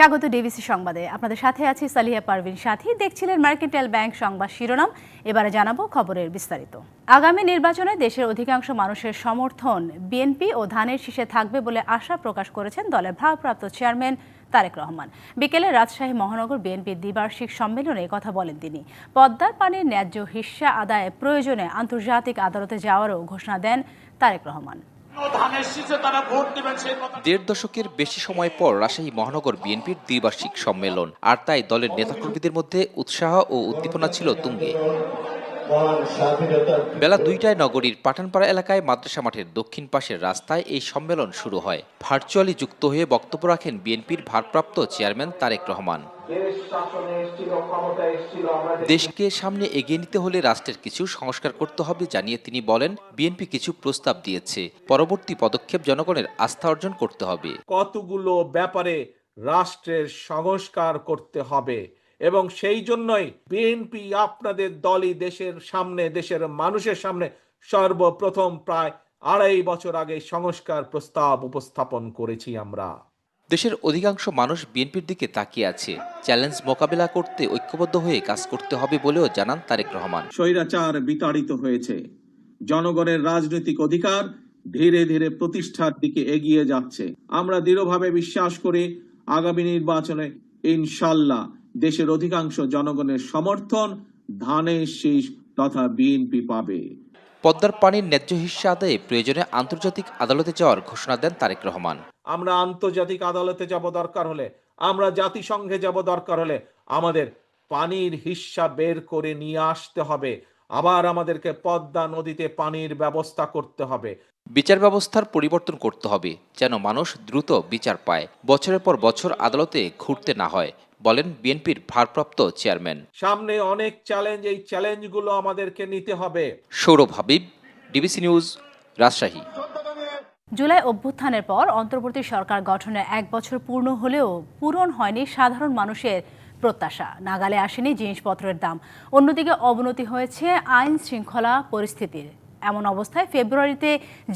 স্বাগত ডিবিসি সংবাদে। আপনাদের সাথে আছি সালিয়া পারভিন সাথী। দেখছিলেন মার্কেন্টাইল ব্যাংক সংবাদ শিরোনাম। এবারে জানাব খবরের বিস্তারিত। আগামী নির্বাচনে দেশের অধিকাংশ মানুষের সমর্থন বিএনপি ও ধানের শীষে থাকবে বলে আশা প্রকাশ করেছেন দলের ভারপ্রাপ্ত চেয়ারম্যান তারেক রহমান। বিকেলে রাজশাহী মহানগর বিএনপির দ্বিবার্ষিক সম্মেলনে কথা বলেন তিনি। পদ্মার পানির ন্যায্য হিস্সা আদায়ে প্রয়োজনে আন্তর্জাতিক আদালতে যাওয়ারও ঘোষণা দেন তারেক রহমান। দেড় দশকের বেশি সময় পর রাজশাহী মহানগর বিএনপির দ্বিবার্ষিক সম্মেলন, আর তাই দলের নেতাকর্মীদের মধ্যে উৎসাহ ও উদ্দীপনা ছিল তুঙ্গে। বেলা দুইটায় নগরীর পাঠানপাড়া এলাকায় মাদ্রাসা মাঠের দক্ষিণ পাশের রাস্তায় এই সম্মেলন শুরু হয়। ভার্চুয়ালি যুক্ত হয়ে বক্তব্য রাখেন বিএনপির ভারপ্রাপ্ত চেয়ারম্যান তারেক রহমান। দেশকে সামনে এগিয়ে নিতে হলে রাষ্ট্রের কিছু সংস্কার করতে হবে জানিয়ে তিনি বলেন বিএনপি কিছু প্রস্তাব দিয়েছে। পরবর্তী পদক্ষেপ জনগণের আস্থা অর্জন করতে হবে। কতগুলো ব্যাপারে রাষ্ট্রের সংস্কার করতে হবে এবং সেই জন্যই বিএনপি আপনাদের দলই দেশের সামনে দেশের মানুষের সামনে সর্বপ্রথম প্রায় আড়াই বছর আগে সংস্কার প্রস্তাব উপস্থাপন করেছি আমরা। দেশের অধিকাংশ মানুষ বিএনপির দিকে তাকিয়ে আছে। চ্যালেঞ্জ মোকাবেলা করতে ঐক্যবদ্ধ হয়ে কাজ করতে হবে বলেও জানান তারেক রহমান। স্বৈরাচার বিতাড়িত হয়েছে। জনগণের রাজনৈতিক অধিকার ধীরে ধীরে প্রতিষ্ঠার দিকে এগিয়ে যাচ্ছে। আমরা দৃঢ়ভাবে বিশ্বাস করি, আগামী নির্বাচনে ইনশাল্লাহ দেশের অধিকাংশ জনগণের সমর্থন ধানের শীষ তথা বিএনপি পাবে। পদ্মার পানির ন্যায্য হিস্সা আদায়ে প্রয়োজনে আন্তর্জাতিক আদালতে যাওয়ার ঘোষণা দেন তারেক রহমান। আমরা আন্তর্জাতিক আদালতে যাব দরকার হলে আমরা জাতিসংঘে যাব দরকার হলে আমাদের পানির হিস্সা বের করে নিয়ে আসতে হবে। আবার আমাদেরকে পদ্মা নদীতে পানির ব্যবস্থা করতে হবে। বিচার ব্যবস্থার পরিবর্তন করতে হবে যেন মানুষ দ্রুত বিচার পায়। বছরের পর বছর আদালতে ঘুরতে না হয়। বলেন বিএনপির ভারপ্রাপ্ত চেয়ারম্যান। সামনে অনেক চ্যালেঞ্জ এই চ্যালেঞ্জগুলো আমাদেরকে নিতে হবে। Saurav Habib DBC news Rajshahi. July অভ্যুত্থানের পর অন্তর্বর্তী সরকার গঠনে এক বছর পূর্ণ হলেও পূরণ হয়নি সাধারণ মানুষের প্রত্যাশা। নাগালে আসেনি জিনিসপত্রের দাম। অন্যদিকে অবনতি হয়েছে আইন শৃঙ্খলা পরিস্থিতির। এমন অবস্থায় ফেব্রুয়ারিতে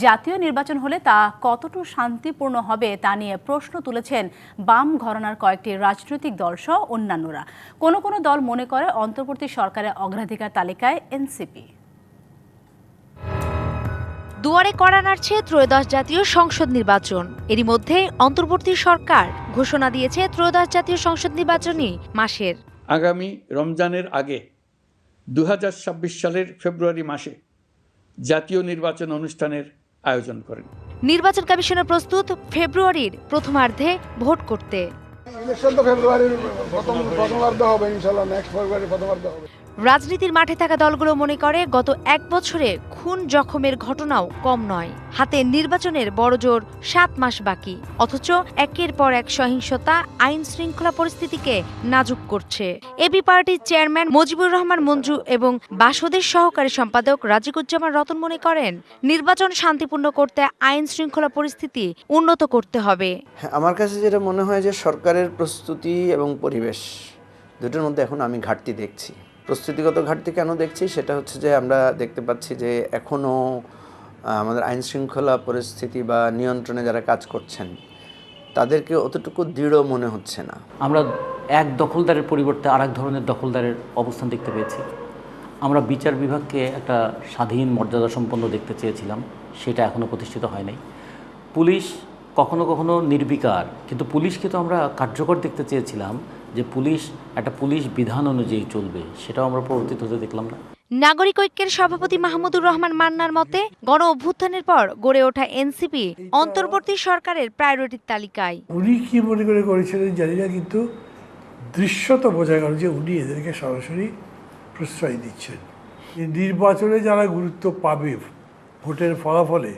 জাতীয় নির্বাচন হলে তা কতটুকু শান্তিপূর্ণ হবে তা নিয়ে প্রশ্ন তুলেছেন বাম ঘরনার কয়েকটি রাজনৈতিক দলসহ অন্যান্যরা। কোনো কোনো দল মনে করে অন্তর্বর্তী সরকারের অগ্রাধিকার তালিকায় এনসিপি। দুয়ারে কড়া নাড়ছে ত্রয়োদশ জাতীয় সংসদ নির্বাচন। এরই মধ্যে অন্তর্বর্তী সরকার ঘোষণা দিয়েছে ত্রয়োদশ জাতীয় সংসদ নির্বাচনী মাসের। আগামী রমজানের আগে দু হাজার ছাব্বিশ সালের ফেব্রুয়ারি মাসে জাতীয় নির্বাচন অনুষ্ঠানের আয়োজন করেন। নির্বাচন কমিশনের প্রস্তুত ফেব্রুয়ারির প্রথমার্ধে ভোট করতে। ইলেকশন তো ফেব্রুয়ারির প্রথম প্রথমার্ধ হবে ইনশাল্লাহ নেক্সট ফেব্রুয়ারি প্রথমার্ধ হবে। রাজনীতির মাঠে থাকা দলগুলো মনে করে গত এক বছরে খুন জখমের ঘটনাও কম নয়। হাতে নির্বাচনের বড়জোর সাত মাস বাকি। অথচ একের পর এক সহিংসতা আইন শৃঙ্খলা পরিস্থিতিকে নাজুক করছে। এবি পার্টির চেয়ারম্যান মুজিবুর রহমান মঞ্জু এবং বাসদের সহকারী সম্পাদক রাজিকুজ্জামান রতন মনে করেন নির্বাচন শান্তিপূর্ণ করতে আইন শৃঙ্খলা পরিস্থিতি উন্নত করতে হবে। হ্যাঁ, আমার কাছে যেটা মনে হয় যে সরকারের প্রস্তুতি এবং পরিবেশ দুটোর মধ্যে এখন আমি ঘাটতি দেখছি। প্রস্তুতিগত ঘাটতি কেন দেখছি? সেটা হচ্ছে যে আমরা দেখতে পাচ্ছি যে এখনও আমাদের আইন শৃঙ্খলা পরিস্থিতি বা নিয়ন্ত্রণে যারা কাজ করছেন, তাদেরকে অতটুকু দৃঢ় মনে হচ্ছে না। আমরা এক দখলদারের পরিবর্তে আরেক ধরনের দখলদারের অবস্থান দেখতে পেয়েছি। আমরা বিচার বিভাগকে একটা স্বাধীন মর্যাদা সম্পন্ন দেখতে চেয়েছিলাম, সেটা এখনও প্রতিষ্ঠিত হয় নাই। পুলিশ কখনো কখনো নির্বিকার, কিন্তু পুলিশকে তো আমরা কার্যকর দেখতে চেয়েছিলাম যে পুলিশ একটা পুলিশ বিধান অনুযায়ী চলবে সেটাও আমরা প্রবর্তিত হতে দেখলাম না। নাগরিক ঐক্যের সভাপতি মাহমুদুর রহমান মান্নার মতে গণ অভ্যুত্থানের পর গড়ে ওঠা এনসিপি অন্তর্বর্তী সরকারের প্রায়োরিটির তালিকায়। উনি কি মনে করে করেছিলেন জানি না কিন্তু দৃশ্যত বোঝা গেল যে উনি এদেরকে সরাসরি প্রশ্রয় দিচ্ছেন। নির্বাচনে যারা গুরুত্ব পাবে ভোটের ফলাফলে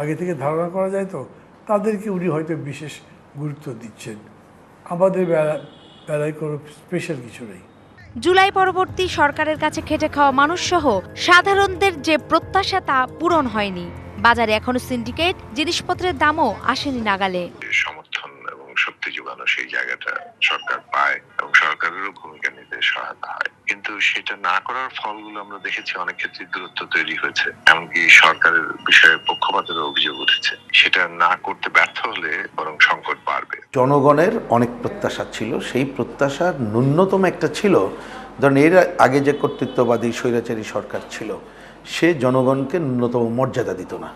আগে থেকে ধারণা করা যায় তো তাদেরকে উনি হয়তো বিশেষ গুরুত্ব দিচ্ছেন। আমাদের বেলা বেলায় কোনো স্পেশাল কিছু নেই। জুলাই পরবর্তী সরকারের কাছে খেটে খাওয়া মানুষ সহ সাধারণদের যে প্রত্যাশা তা পূরণ হয়নি। বাজারে এখনও সিন্ডিকেট জিনিসপত্রের দামও আসেনি নাগালে। সমর্থন এবং শক্তি যোগানো সেই জায়গাটা সরকার পায় এবং সরকারেরও ভূমিকা নিতে সহায়তা হয়। কিন্তু সেটা না করার ফলগুলো আমরা দেখেছি অনেক ক্ষেত্রে দূরত্ব তৈরি হয়েছে। এমনকি সরকারের বিষয়ে পক্ষপাতের অভিযোগ উঠেছে। সেটা না করতে ব্যর্থ হলে বরং সংকট বাড়বে জনগণের অনেক প্রত্যাশা ছিল। সেই প্রত্যাশার ন্যূনতম একটা ছিল ধরেন এর আগে যে কর্তৃত্ববাদী স্বৈরাচারী সরকার ছিল সে জনগণকে ন্যূনতম মর্যাদা দিত না।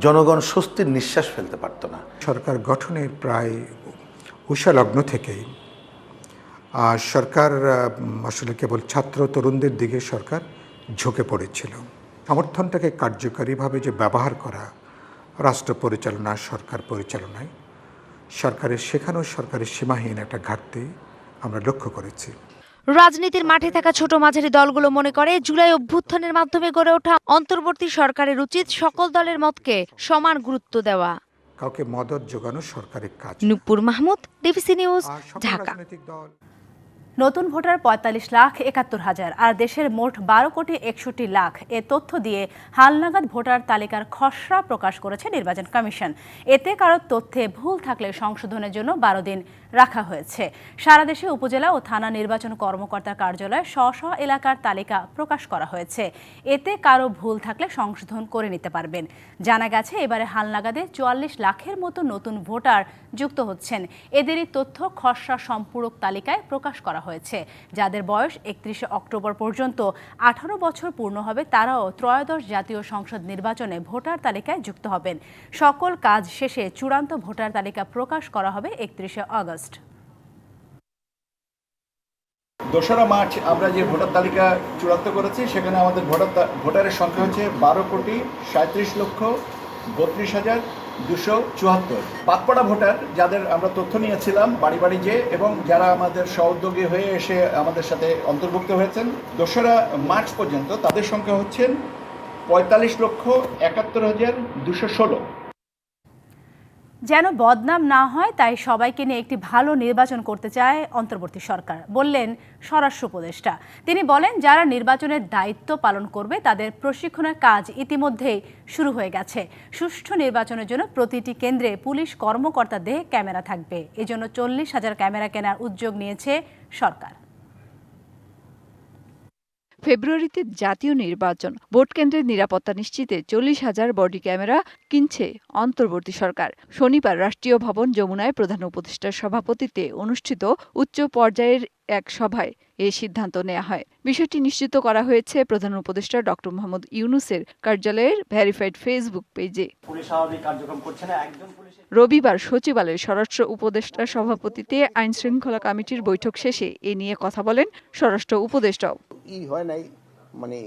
জনগণ স্বস্তির নিঃশ্বাস ফেলতে পারতো না। সরকার গঠনের প্রায় উষালগ্ন থেকেই আহ, সরকার আসলে কেবল ছাত্র তরুণদের দিকে সরকার ঝুঁকে পড়েছিল। সমর্থনটাকে কার্যকারীভাবে যে ব্যবহার করা রাষ্ট্র পরিচালনা সরকার পরিচালনায় সরকারের শেখানো সরকারের সীমাহীন একটা ঘাটতি আমরা লক্ষ্য করেছি। রাজনীতির মাঠে থাকা ছোট মাঝারি দলগুলো মনে করে জুলাই অভ্যুত্থানের মাধ্যমে গড়ে ওঠা অন্তর্বর্তী সরকারের উচিত সকল দলের মতকে সমান গুরুত্ব দেওয়া। কাউকে মদত যোগানো সরকারের কাজ। Nupur Mahmud DBC news Dhaka. নতুন ভোটার পঁয়তাল্লিশ লাখ একাত্তর হাজার আর দেশের মোট বারো কোটি একষট্টি লাখ এ তথ্য দিয়ে হালনাগাদ ভোটার তালিকার খসড়া প্রকাশ করেছে নির্বাচন কমিশন। এতে কারও তথ্যে ভুল থাকলে সংশোধনের জন্য বারো দিন রাখা হয়েছে। সারা দেশে উপজেলা ও থানা নির্বাচন কর্মকর্তার কার্যালয়ে স্ব স্ব এলাকার তালিকা প্রকাশ করা হয়েছে। এতে কারও ভুল থাকলে সংশোধন করে নিতে পারবেন। জানা গেছে, এবারে হালনাগাদে চুয়াল্লিশ লাখের মতো নতুন ভোটার যুক্ত হচ্ছেন। এদেরই তথ্য খসড়া সম্পূরক তালিকায় প্রকাশ করা হয়েছে। যাদের বয়স একত্রিশে অক্টোবর পর্যন্ত, আঠারো বছর পূর্ণ হবে, তারাও ত্রয়োদশ জাতীয় সংসদ নির্বাচনে ভোটার তালিকায় যুক্ত হবেন। সকল কাজ শেষে চূড়ান্ত ভোটার তালিকা প্রকাশ করা হবে একত্রিশে আগস্ট। দোসরা মার্চ আমরা যে ভোটার তালিকা চূড়ান্ত করেছি, সেখানে আমাদের ভোটার ভোটারের সংখ্যা হচ্ছে বারো কোটি সাঁত্রিশ লক্ষ বত্রিশ হাজার দুশো চুয়াত্তর। বাদপড়া ভোটার যাদের আমরা তথ্য নিয়েছিলাম, বাড়ি বাড়ি যে এবং যারা আমাদের সহোদ্যোগী হয়ে এসে আমাদের সাথে অন্তর্ভুক্ত হয়েছেন, দোসরা মার্চ পর্যন্ত তাদের সংখ্যা হচ্ছেন পঁয়তাল্লিশ লক্ষ একাত্তর হাজার দুশো ষোলো। যেন বদনাম না হয়, তাই সবাইকে নিয়ে একটি ভালো নির্বাচন করতে চায় অন্তর্বর্তী সরকার, বললেন স্বরাষ্ট্র উপদেষ্টা। তিনি বলেন, যারা নির্বাচনের দায়িত্ব পালন করবে, তাদের প্রশিক্ষণের কাজ ইতিমধ্যেই শুরু হয়ে গেছে। সুষ্ঠু নির্বাচনের জন্য প্রতিটি কেন্দ্রে পুলিশ কর্মকর্তাদের ক্যামেরা থাকবে। এজন্য চল্লিশ হাজার ক্যামেরা কেনার উদ্যোগ নিয়েছে সরকার। ফেব্রুয়ারিতে জাতীয় নির্বাচন। ভোট কেন্দ্রের নিরাপত্তা নিশ্চিতে চল্লিশ হাজার বডি ক্যামেরা কিনছে অন্তর্বর্তী সরকার। শনিবার রাষ্ট্রীয় ভবন যমুনায় প্রধান উপদেষ্টার সভাপতিত্বে অনুষ্ঠিত উচ্চ পর্যায়ের এক সভায় এ সিদ্ধান্ত নেওয়া হয়। বিষয়টি নিশ্চিত করা হয়েছে প্রধান উপদেষ্টা ডক্টর মোহাম্মদ ইউনুসের কার্যালয়ের ভেরিফাইড ফেসবুক পেজে। রবিবার সচিবালয়ে স্বরাষ্ট্র উপদেষ্টার সভাপতিত্বে আইন শৃঙ্খলা কমিটির বৈঠক শেষে এ নিয়ে কথা বলেন স্বরাষ্ট্র উপদেষ্টাও। হয় নাই মানে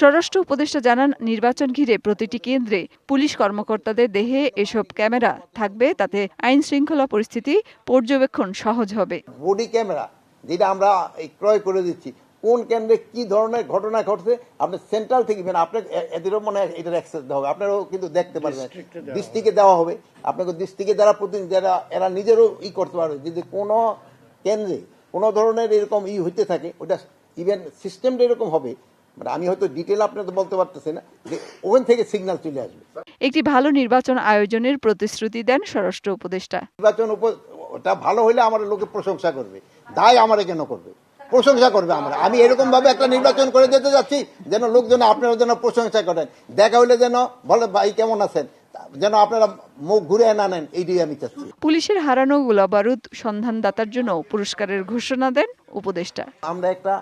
স্বরাষ্ট্র উপদেষ্টা জানান নির্বাচন ঘিরে প্রতিটি কেন্দ্রে পুলিশ কর্মকর্তাদের দেহে এসব ক্যামেরা থাকবে তাতে আইন শৃঙ্খলা পরিস্থিতি পর্যবেক্ষণ সহজ হবে। বডি ক্যামেরা যেটা আমরা এই ক্রয় করে দিচ্ছি। কোন কেন্দ্রে কি ধরনের ঘটনা ঘটছে আপনি সেন্ট্রাল থেকে মানে আপনার এদেরও মনে হয় এটার অ্যাক্সেস দেওয়া হবে। আপনারাও কিন্তু দেখতে পারবেন। দৃষ্টিকে দেওয়া হবে। আপনাকে দৃষ্টিকে যারা প্রতিনিধি যারা এরা নিজেরও ই করতে পারবে। যদি কোনো কেন্দ্রে কোনো ধরনের এরকম ই হইতে থাকে ওটা ইভেন সিস্টেমটা এরকম হবে। মানে আমি হয়তো ডিটেল আপনাকে বলতে পারতেছি না যে ওখান থেকে সিগন্যাল চলে আসবে। একটি ভালো নির্বাচন আয়োজনের প্রতিশ্রুতি দেন স্বরাষ্ট্র উপদেষ্টা। নির্বাচন উপ- ওটা ভালো হলে আমার লোকে প্রশংসা করবে। দায় আমার কেন করবে? প্রশংসা করবে আমরা। আমি এরকম ভাবে একটা নির্বাচন করে যেতে যাচ্ছি যেন লোকজন আপনারা যেন প্রশংসা করেন। দেখা হইলে যেন বলে ভাই কেমন আছেন? যেন আপনারা মুখ ঘুরে না নেন এইটাই আমি চাচ্ছি। পুলিশের হারানো গোলাবারুদ সন্ধানদাতার জন্য পুরস্কারের ঘোষণা দেন উপদেষ্টা। আমরা একটা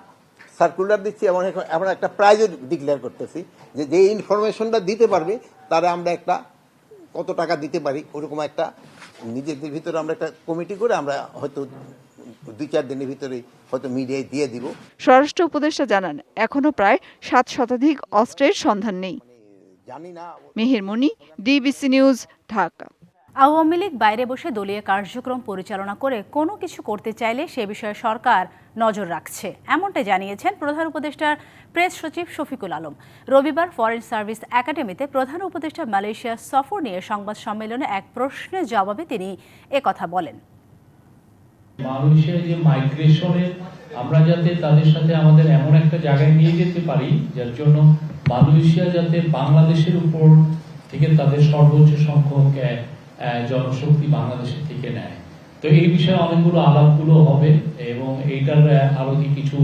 সার্কুলার দিচ্ছি এবং এখন আমরা একটা প্রাইজও ডিক্লেয়ার করতেছি যে যে ইনফরমেশনটা দিতে পারবে তারা আমরা একটা কত টাকা দিতে পারি ওরকম একটা নিজেদের ভিতরে আমরা একটা কমিটি করে আমরা হয়তো দুই চার দিনের ভিতরে হয়তো মিডিয়ায় দিয়ে দিব। স্বরাষ্ট্র উপদেষ্টা জানান এখনও প্রায় সাত শতাধিক অস্ত্রের সন্ধান নেই। জানি না। Meher Moni DBC news Dhaka. Awami League বাইরে বসে দলীয় কার্যক্রম পরিচালনা করে কোনো কিছু করতে চাইলে সে বিষয়ে সরকার নজর রাখছে এমনটাই জানিয়েছেন প্রধান উপদেষ্টার প্রেস সচিব শফিকুল আলম। রবিবার ফরেন সার্ভিস একাডেমিতে প্রধান উপদেষ্টা মালয়েশিয়া সফর নিয়ে সংবাদ সম্মেলনে এক প্রশ্নের জবাবে তিনি একথা বলেন। মানুষের যে মাইগ্রেশনের আমরা যাতে তাদের সাথে আমাদের এমন একটা জায়গায় নিয়ে যেতে পারি, যার জন্য মালয়েশিয়া যাতে বাংলাদেশের উপর থেকে তাদের সর্বোচ্চ সংখ্যক জনশক্তি বাংলাদেশের থেকে নেয়। তো এই বিষয়ে অনেকগুলো আলাপগুলো হবে এবং এইটার আরও কিছু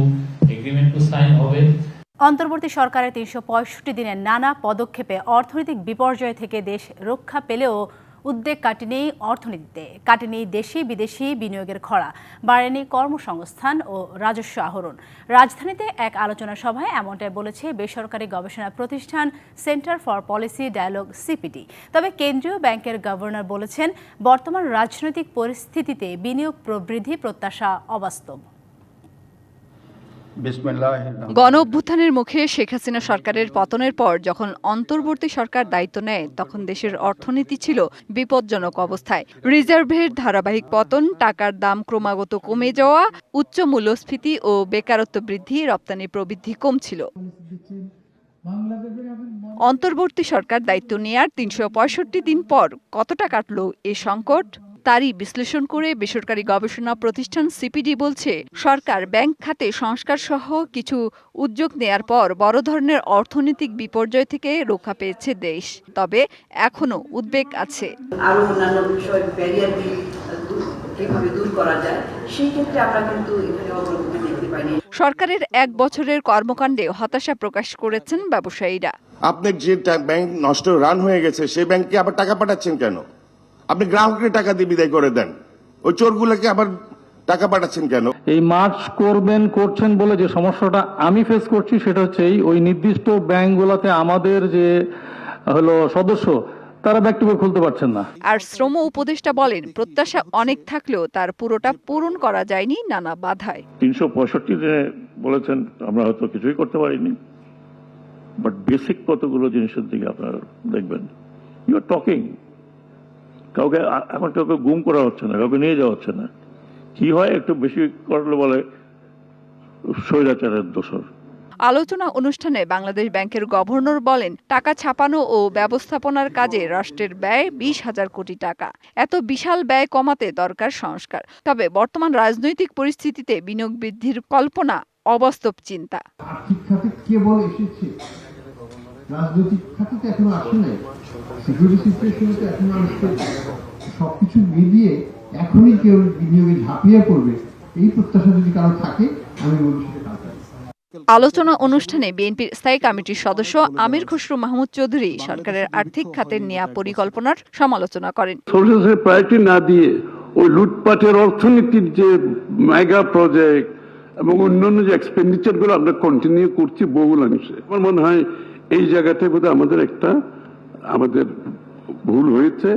এগ্রিমেন্টও সাইন হবে। অন্তর্বর্তী সরকারের তিনশো পঁয়ষট্টি দিনের নানা পদক্ষেপে অর্থনৈতিক বিপর্যয় থেকে দেশ রক্ষা পেলেও উদ্বেগ কাটেনি অর্থনীতিতে কাটেনি দেশি বিদেশি বিনিয়োগের খরা, বাড়েনি কর্মসংস্থান ও রাজস্ব আহরণ। রাজধানীতে এক আলোচনা সভায় এমনটাই বলেছে বেসরকারি গবেষণা প্রতিষ্ঠান Centre for Policy Dialogue CPD. তবে কেন্দ্রীয় ব্যাংকের গভর্নর বলেছেন, বর্তমান রাজনৈতিক পরিস্থিতিতে বিনিয়োগ প্রবৃদ্ধি প্রত্যাশা অবাস্তব। গণ অভ্যুত্থানের মুখে শেখ হাসিনা সরকারের পতনের পর যখন অন্তর্বর্তী সরকার দায়িত্ব নেয়, তখন দেশের অর্থনীতি ছিল বিপজ্জনক অবস্থায়। রিজার্ভের ধারাবাহিক পতন, টাকার দাম ক্রমাগত কমে যাওয়া, উচ্চ মূল্যস্ফীতি ও বেকারত্ব বৃদ্ধি, রপ্তানি প্রবৃদ্ধি কমছিল। অন্তর্বর্তী সরকার দায়িত্ব নেয়ার তিনশো পঁয়ষট্টি দিন পর কতটা কাটল এ সংকট? তারই বিশ্লেষণ করে বেসরকারি গবেষণা প্রতিষ্ঠান সিপিডি বলছে সরকার ব্যাংক খাতে সংস্কার সহ কিছু উদ্যোগ নেয়ার পর বড় ধরনের অর্থনৈতিক বিপর্যয় থেকে রক্ষা পেয়েছে দেশ। তবে এখনও উদ্বেগ আছে। আরও অন্যান্য বিষয় ব্যারিয়ার কীভাবে দূর করা যায় সেই ক্ষেত্রে আমরা কিন্তু এখানে অগ্রগতি দেখতে পাইনি। সরকারের এক বছরের কর্মকাণ্ডে হতাশা প্রকাশ করেছেন ব্যবসায়ীরা। আপনার যে ব্যাংক নষ্ট রান হয়ে গেছে সেই ব্যাংকে আবার টাকা পাঠাচ্ছেন কেন? আপনি গ্রাহককে টাকা দিয়ে বিদায় করে দেন। ওই চোরগুলোকে আবার টাকা পাঠাচ্ছেন কেন? এই মার্চ করবেন করছেন বলে যে সমস্যাটা আমি ফেস করছি সেটা হচ্ছে ওই নির্দিষ্ট ব্যাংকগুলোতে আমাদের যে হলো সদস্য তারা ব্যাক টু খুলতে পারছেন না। আর শ্রম উপদেষ্টা বলেন প্রত্যাশা অনেক থাকলেও তার পুরোটা পূরণ করা যায়নি নানা বাধায়। তিনশো পঁয়ষট্টি দিনে বলেছেন আমরা হয়তো কিছুই করতে পারিনি। বাট বেসিক কতগুলো জিনিসের দিকে আপনারা দেখবেন। ইউ আর টকিং কাউকে এখন কাউকে গুম করা হচ্ছে না কাউকে নিয়ে যাওয়া হচ্ছে না। কি হয় একটু বেশি করলে বলে স্বৈরাচারের দোষর। আলোচনা অনুষ্ঠানে বাংলাদেশ ব্যাংকের গভর্নর বলেন টাকা ছাপানো ও ব্যবস্থাপনার কাজে রাষ্ট্রের ব্যয় বিশ হাজার কোটি টাকা। এত বিশাল ব্যয় কমাতে দরকার সংস্কার। তবে বর্তমান রাজনৈতিক পরিস্থিতিতে বিনিয়োগ বৃদ্ধির কল্পনা অবাস্তব চিন্তা। আর্থিক খাতে কেবল এসেছে। রাজনৈতিক খাতে তো এখনও আসে নাই। সিকিউরিটি সিচুয়েশনে তো এখনও আসছে না। সবকিছু মিলিয়ে এখনই কেউ বিনিয়োগে ঝাঁপিয়ে পড়বে এই প্রত্যাশা যদি কারও থাকে আমি বলছি সেটা আলোচনা অনুষ্ঠানে বিএনপির স্থায়ী কমিটির সদস্য আমির খসরু মাহমুদ চৌধুরী সরকারের আর্থিক খাতের নেয়া পরিকল্পনার সমালোচনা করেন সোর্সেসের প্রায়োরিটি না দিয়ে ওই লুটপাটের অর্থনীতির যে মেগা প্রজেক্ট এবং অন্যান্য যে এক্সপেন্ডিচারগুলো আমরা কন্টিনিউ করছি বহুলাংশে আমার মনে হয় এই জায়গাতে বোধহয় আমাদের একটা আমাদের ভুল হয়েছে।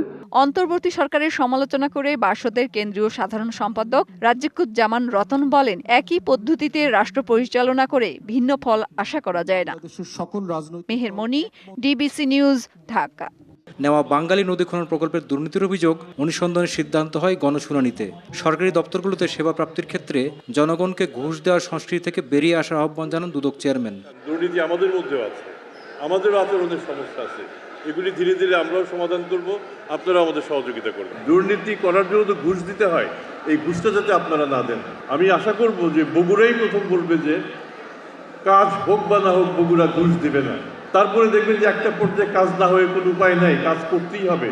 অন্তর্বর্তী সরকারের সমালোচনা করে বাসদের কেন্দ্রীয় সাধারণ সম্পাদক রাজ্যকুজ্জামান রতন বলেন একই পদ্ধতিতে রাষ্ট্র পরিচালনা করে ভিন্ন ফল আশা করা যায় না। Meher Moni DBC news Dhaka. নেওয়া বাঙালি নদী খনন প্রকল্পের দুর্নীতির অভিযোগ অনুসন্ধানের সিদ্ধান্ত হয় গণশুনানিতে। সরকারি দপ্তরগুলোতে সেবা প্রাপ্তির ক্ষেত্রে জনগণকে ঘুষ দেওয়ার সংস্কৃতি থেকে বেরিয়ে আসার আহ্বান জানান দুদক চেয়ারম্যান। দুর্নীতি আমাদের মধ্যেও আছে। আমাদেরও আচরণের সমস্যা আছে। এগুলি ধীরে ধীরে আমরাও সমাধান করব আপনারা আমাদের সহযোগিতা করবেন। দুর্নীতি করার জন্য তো ঘুষ দিতে হয় এই ঘুষটা যাতে আপনারা না দেন। আমি আশা করব যে বগুড়াই প্রথম বলবে যে কাজ হোক বা না হোক বগুড়া ঘুষ দিবে না। তারপরে দেখবেন যে একটা পর্যায়ে কাজ না হয়ে কোনো উপায় নাই কাজ করতেই হবে।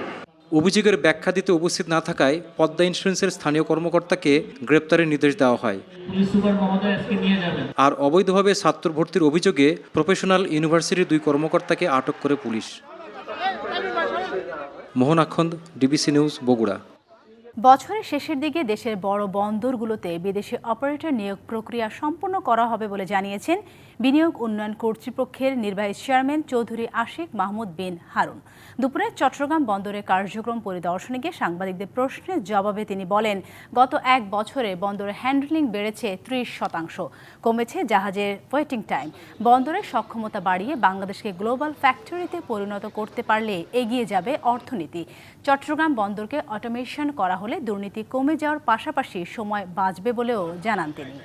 অভিযোগের ব্যাখ্যা দিতে উপস্থিত না থাকায় পদ্মা ইন্স্যুরেন্সের স্থানীয় কর্মকর্তাকে গ্রেপ্তারের নির্দেশ দেওয়া হয়। পুলিশ সুপার মহোদয় আজকে নিয়ে যাবেন। আর অবৈধভাবে ছাত্র ভর্তির অভিযোগে প্রফেশনাল ইউনিভার্সিটির দুই কর্মকর্তাকে আটক করে police. Mohan Akhand DBC news, Bogura. বছরের শেষের দিকে দেশের বড় বন্দরগুলোতে বিদেশি অপারেটর নিয়োগ প্রক্রিয়া সম্পন্ন করা হবে বলে জানিয়েছেন বিনিয়োগ উন্নয়ন কর্তৃপক্ষের নির্বাহী চেয়ারম্যান চৌধুরী আশিক মাহমুদ বিন হারুন। দুপুরে চট্টগ্রাম বন্দরের কার্যক্রম পরিদর্শনে গিয়ে সাংবাদিকদের প্রশ্নের জবাবে তিনি বলেন, গত এক বছরে বন্দরের হ্যান্ডলিং বেড়েছে ত্রিশ শতাংশ, কমেছে জাহাজের ওয়েটিং টাইম। বন্দরের সক্ষমতা বাড়িয়ে বাংলাদেশকে গ্লোবাল ফ্যাক্টরিতে পরিণত করতে পারলে এগিয়ে যাবে অর্থনীতি। চট্টগ্রাম বন্দরকে অটোমেশন করা হলে দুর্নীতি কমে যাওয়ার পাশাপাশি সময় বাঁচবে বলেও জানান তিনি।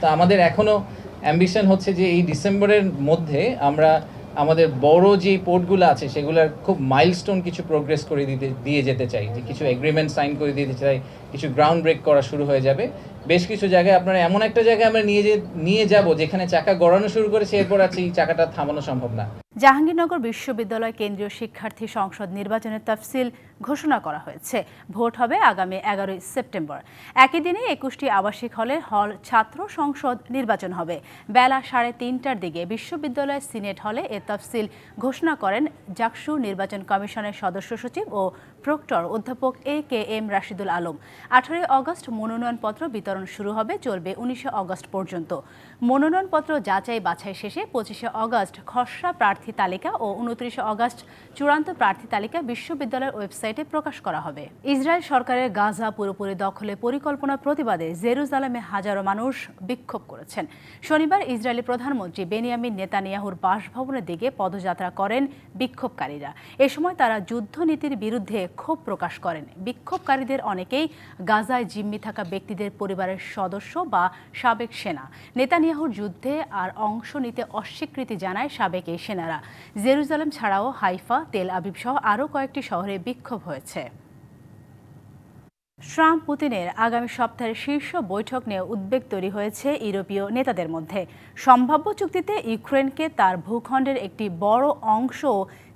তা আমাদের এখনও অ্যাম্বিশন হচ্ছে যে এই ডিসেম্বরের মধ্যে আমরা আমাদের বড় যে পোর্টগুলো আছে সেগুলোর খুব মাইলস্টোন কিছু প্রোগ্রেস করে দিতে, দিয়ে যেতে চাই। যে কিছু এগ্রিমেন্ট সাইন করে দিতে চাই, কিছু গ্রাউন্ড ব্রেক করা শুরু হয়ে যাবে। বেশ কিছু জায়গায় আপনারা এমন একটা জায়গায় আমরা নিয়ে নিয়ে যাব যেখানে চাকা গড়ানো শুরু করেছে, এরপর আছে এই চাকাটা থামানো সম্ভব না। জাহাঙ্গীরনগর বিশ্ববিদ্যালয় কেন্দ্রীয় শিক্ষার্থী সংসদ নির্বাচনের তফসিল ঘোষণা করা হয়েছে। ভোট হবে আগামী এগারোই সেপ্টেম্বর। একই দিনে একুশটি আবাসিক হলে হল ছাত্র সংসদ নির্বাচন হবে। বেলা সাড়ে তিনটার দিকে বিশ্ববিদ্যালয় সিনেট হলে এ তফসিল ঘোষণা করেন জাকসু নির্বাচন কমিশনের সদস্য সচিব ও প্রক্টর অধ্যাপক A K M Rashidul Alam. আঠারোই অগস্ট মনোনয়নপত্র বিতরণ শুরু হবে, চলবে উনিশে অগস্ট পর্যন্ত। মনোনয়নপত্র যাচাই বাছাই শেষে পঁচিশে অগস্ট খসড়া প্রার্থী তালিকা ও উনত্রিশে অগস্ট চূড়ান্ত প্রার্থী তালিকা বিশ্ববিদ্যালয়ের ওয়েবসাইটে প্রকাশ করা হবে। ইসরায়েল সরকারের গাজা পুরোপুরি দখলে পরিকল্পনা প্রতিবাদে জেরুজালেমে হাজারো মানুষ বিক্ষোভ করেছেন। শনিবার ইসরায়েলি প্রধানমন্ত্রী বেনিয়ামিন নেতানিয়াহুর বাসভবনের দিকে পদযাত্রা করেন বিক্ষোভকারীরা। এ সময় তারা যুদ্ধনীতির বিরুদ্ধে ক্ষোভ প্রকাশ করেন। বিক্ষোভকারীদের অনেকেই গাজায় জিম্মি থাকা ব্যক্তিদের পরিবারের সদস্য বা সাবেক সেনা। নেতানিয়াহুর যুদ্ধে আর অংশ নিতে অস্বীকৃতি জানায় সাবেক এই সেনারা। জেরুজালেম ছাড়াও হাইফা, তেল আবিব সহ আরও কয়েকটি শহরে বিক্ষোভ হয়েছে। ট্রাম্প পুতিনের আগামী সপ্তাহের শীর্ষ বৈঠক নিয়ে উদ্বেগ তৈরি হয়েছে ইউরোপীয় নেতাদের মধ্যে। সম্ভাব্য চুক্তিতে ইউক্রেনকে তার ভূখণ্ডের একটি বড় অংশ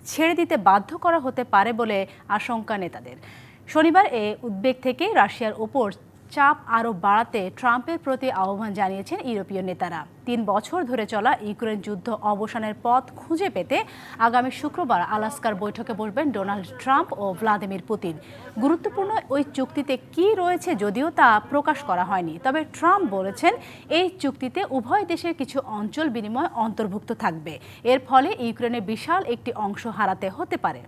ছেড়ে দিতে বাধ্য করা হতে পারে বলে আশঙ্কা নেতাদের। শনিবার এ উদ্বেগ থেকে রাশিয়ার ওপর চাপ আরও বাড়াতে ট্রাম্পের প্রতি আহ্বান জানিয়েছেন ইউরোপীয় নেতারা। তিন বছর ধরে চলা ইউক্রেন যুদ্ধ অবসানের পথ খুঁজে পেতে আগামী শুক্রবার আলাস্কার বৈঠকে বসবেন ডোনাল্ড ট্রাম্প ও ভ্লাদিমির পুতিন। গুরুত্বপূর্ণ ওই চুক্তিতে কি রয়েছে যদিও তা প্রকাশ করা হয়নি, তবে ট্রাম্প বলেছেন এই চুক্তিতে উভয় দেশের কিছু অঞ্চল বিনিময় অন্তর্ভুক্ত থাকবে। এর ফলে ইউক্রেনের বিশাল একটি অংশ হারাতে হতে পারে।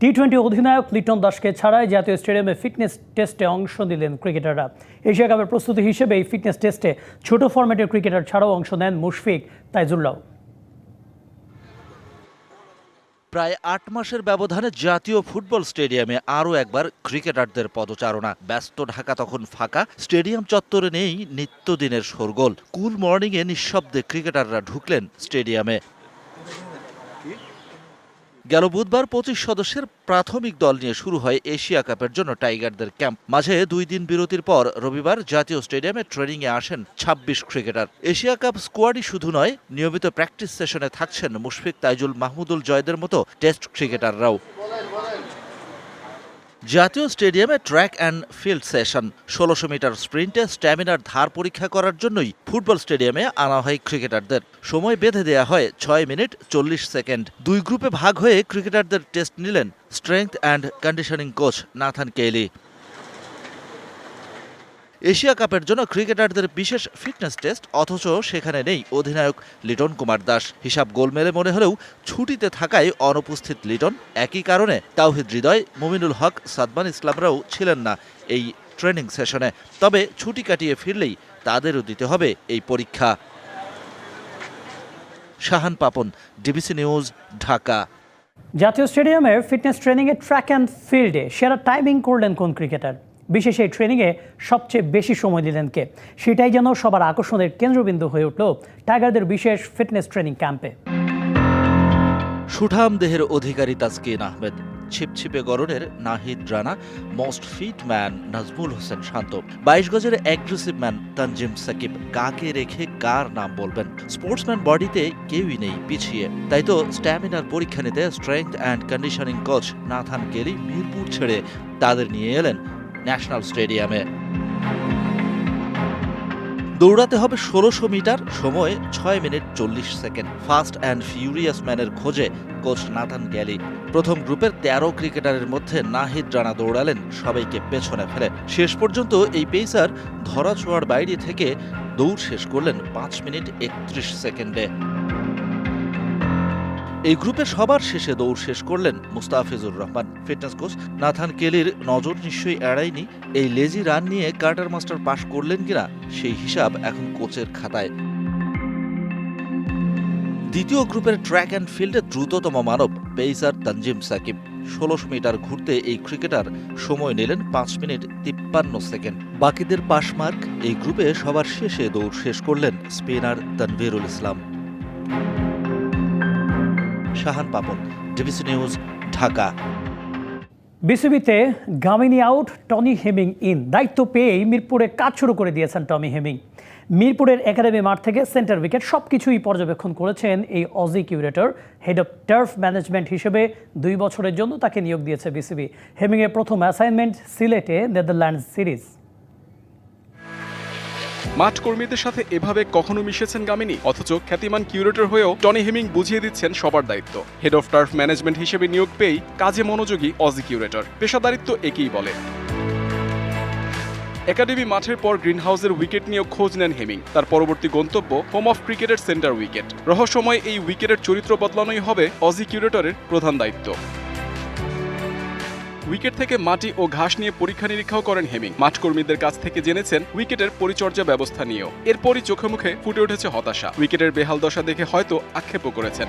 টি টোয়েন্টি অধিনায়ক লিটন দাসকে ছাড়াই জাতীয় স্টেডিয়ামে ফিটনেস টেস্টে অংশ নিলেন ক্রিকেটাররা। এশিয়া কাপের প্রস্তুতি হিসেবে এই ফিটনেস টেস্টে ছোট ফরম্যাটের ক্রিকেটার ছাড়াও অংশ নেন মুশফিক তাইজুল্লাহ। প্রায় আট মাসের ব্যবধানে জাতীয় ফুটবল স্টেডিয়ামে আরও একবার ক্রিকেটারদের পদচারণা। ব্যস্ত ঢাকা তখন ফাঁকা, স্টেডিয়াম চত্বরে নেই নিত্যদিনের শোরগোল। কুল মর্নিংয়ে নিঃশব্দে ক্রিকেটাররা ঢুকলেন স্টেডিয়ামে। গেল বুধবার পঁচিশ সদস্যের প্রাথমিক দল নিয়ে শুরু হয় এশিয়া কাপের জন্য টাইগারদের ক্যাম্প। মাঝে দুই দিন বিরতির পর রবিবার জাতীয় স্টেডিয়ামে ট্রেনিংয়ে আসেন ২৬ ক্রিকেটার। এশিয়া কাপ স্কোয়াডই শুধু নয়, নিয়মিত প্র্যাকটিস সেশনে থাকছেন মুশফিক তাইজুল মাহমুদুল জয়দের মতো টেস্ট ক্রিকেটাররাও। জাতীয় স্টেডিয়ামে ট্র্যাক অ্যান্ড ফিল্ড সেশন ষোলোশো মিটার স্প্রিন্টে স্ট্যামিনার ধার পরীক্ষা করার জন্যই ফুটবল স্টেডিয়ামে আনা হয় ক্রিকেটারদের। সময় বেঁধে দেয়া হয় ছয় মিনিট চল্লিশ সেকেন্ড। দুই গ্রুপে ভাগ হয়ে ক্রিকেটারদের টেস্ট নিলেন strength and conditioning coach Nathan Kelly Asia কাপের জন্য ক্রিকেটারদের বিশেষ ফিটনেস টেস্ট, অথচ সেখানে নেই অধিনায়ক লিটন কুমার দাস। হিসাব গোলমেলে মনে হলেও ছুটিতে থাকায় অনুপস্থিত লিটন একই কারণে তাওহিদ হৃদয়, মুমিনুল হক, সাদমান ইসলামরাও ছিলেন না এই ট্রেনিং সেশনে। তবে ছুটি কাটিয়ে ফিরলেই তাদেরও দিতে হবে এই পরীক্ষা। Shahan Papon, DBC news, Dhaka. জাতীয় স্টেডিয়ামের ফিটনেস ট্রেনিংয়ে ট্র্যাক অ্যান্ড ফিল্ডে সেরা টাইমিং করলেন কোন ক্রিকেটার? বিশেষ এই ট্রেনিংয়ে সবচেয়ে বেশি সময় দিলেন কে? সেটাই যেন সবার আকর্ষণের কেন্দ্রবিন্দু হয়ে উঠল টাইগারদের বিশেষ ফিটনেস ট্রেনিং ক্যাম্পে সুঠাম দেহের অধিকারী তাসকিন আহমেদ, ছিপছিপে গরনের Nahid Rana most fit man Najmul Hossain Shanto. বাইশ গজের অ্যাগ্রেসিভ ম্যান তানজিম সাকিব, কাকে রেখে কার নাম বলবেন? স্পোর্টসম্যান বডিতে কেউই নেই, পিছিয়ে। তাই তো স্ট্যামিনার পরীক্ষা নিতে strength and conditioning coach Nathan Kelly Mirpur ছেড়ে তাদের নিয়ে এলেন ন্যাশনাল স্টেডিয়ামে। দৌড়াতে হবে ষোলোশো মিটার, সময় ছয় মিনিট চল্লিশ সেকেন্ড। ফাস্ট অ্যান্ড ফিউরিয়াস ম্যানের খোঁজে কোচ নাথান গ্যালি। প্রথম গ্রুপের তেরো ক্রিকেটারের মধ্যে নাহিদ রানা দৌড়ালেন, সবাইকে পেছনে ফেলে। শেষ পর্যন্ত এই পেসার ধরা ছোঁয়ার বাইরে থেকে দৌড় শেষ করলেন পাঁচ মিনিট একত্রিশ সেকেন্ডে। এই গ্রুপে সবার শেষে দৌড় শেষ করলেন Mustafizur Rahman. Fitness coach Nathan কেলির নজর নিশ্চয়ই এড়ায়নি। এই লেজি রান নিয়ে কার্টার মাস্টার পাশ করলেন কিনা সেই হিসাব এখন কোচের খাতায়। দ্বিতীয় গ্রুপের ট্র্যাক অ্যান্ড ফিল্ডে দ্রুততম মানব পেইসার তানজিম সাকিব। ষোলোশো মিটার ঘুরতে এই ক্রিকেটার সময় নিলেন পাঁচ মিনিট তিপ্পান্ন সেকেন্ড। বাকিদের পাশ মার্ক এই গ্রুপে সবার শেষে দৌড় শেষ করলেন spinner Tanvirul Islam. Shahan Papon DBC news, Dhaka. বিসিবিতে Gamini out, Tony Hemming in. দায়িত্ব পেয়েই মিরপুরে কাজ শুরু করে দিয়েছেন টমি হেমিং। মিরপুরের একাডেমি মাঠ থেকে সেন্টার উইকেট সবকিছুই পর্যবেক্ষণ করেছেন এই Aussie curator. Head of turf management হিসেবে দুই বছরের জন্য তাকে নিয়োগ দিয়েছে বিসিবি। হেমিংয়ের প্রথম অ্যাসাইনমেন্ট সিলেটে নেদারল্যান্ডস সিরিজ মাঠ কর্মীদের সাথে এভাবে কখনো মিশেছেন গামিনী? অথচ খ্যাতিমান কিউরেটর হয়েও টনি হেমিং বুঝিয়ে দিচ্ছেন সবার দায়িত্ব। হেড অফ টার্ফ ম্যানেজমেন্ট হিসেবে নিয়োগ পেয়েই কাজে মনোযোগী অজি কিউরেটর। পেশাদারিত্ব একেই বলে। একাডেমি মাঠের পর গ্রিনহাউসের উইকেট নিয়েও খোঁজ নেন হেমিং। তার পরবর্তী গন্তব্য হোম অফ ক্রিকেটের সেন্টার উইকেট। রহস্যময় এই উইকেটের চরিত্র বদলানোই হবে অজি কিউরেটরের প্রধান দায়িত্ব। উইকেট থেকে মাটি ও ঘাস নিয়ে পরীক্ষা নিরীক্ষাও করেন হেমিং। মাঠ কর্মীদের কাছ থেকে জেনেছেন উইকেটের পরিচর্যা ব্যবস্থা নিয়েও। এরপরই চোখে মুখে ফুটে উঠেছে হতাশা। উইকেটের বেহাল দশা দেখে হয়তো আক্ষেপও করেছেন।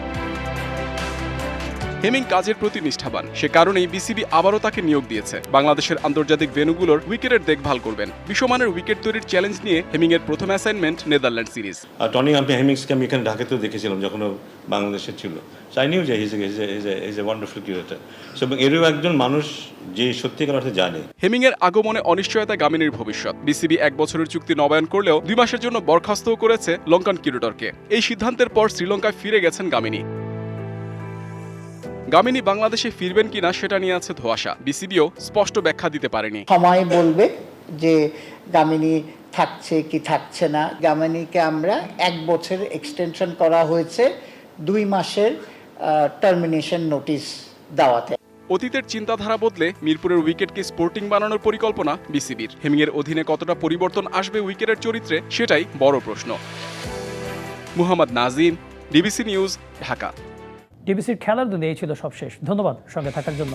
হেমিং কাজের প্রতি নিষ্ঠাবান। সে কারণেই বিসিবি আবারও তাকে নিয়োগ দিয়েছে। বাংলাদেশের আন্তর্জাতিক ভেন্যুগুলোর উইকেটের দেখভাল করবেন। বিশ্বমানের উইকেট তৈরির চ্যালেঞ্জ নিয়ে হেমিং এর প্রথম অ্যাসাইনমেন্ট নেদারল্যান্ড সিরিজ। আর টনি আমি হেমিংসকে আমি এখানে ঢাকাতেও দেখেছিলাম যখন বাংলাদেশে ছিল। আই নিউ যে his is a wonderful curator এবং এরও একজন মানুষ যে সত্যিকার অর্থে জানে। হেমিং এর আগমনে অনিশ্চয়তা গামিনীর ভবিষ্যৎ। বিসিবি এক বছরের চুক্তি নবায়ন করলেও দুই মাসের জন্য বরখাস্তও করেছে লঙ্কান কিউরেটরকে এই সিদ্ধান্তের পর শ্রীলঙ্কায় ফিরে গেছেন গামিনী। গামিনী বাংলাদেশে ফিরবেন কিনা সেটা নিয়ে আছে ধোয়াশা। বিসিবিও স্পষ্ট ব্যাখ্যা দিতে পারেনি। সময় বলবে যে গামিনী থাকছে কি থাকছে না। গামিনীকে আমরা এক বছর এক্সটেনশন করা হয়েছে দুই মাসের টার্মিনেশন নোটিশ দেওয়াতে। অতীতের চিন্তাধারা বদলে মিরপুরের উইকেটকে স্পোর্টিং বানানোর পরিকল্পনা বিসিবির। হেমিংয়ের অধীনে কতটা পরিবর্তন আসবে উইকেটের চরিত্রে সেটাই বড় প্রশ্ন। Muhammad Nazim DBC news Dhaka. ডিবিসির খেলার দিনে এই ছিল সবশেষ। ধন্যবাদ সঙ্গে থাকার জন্য।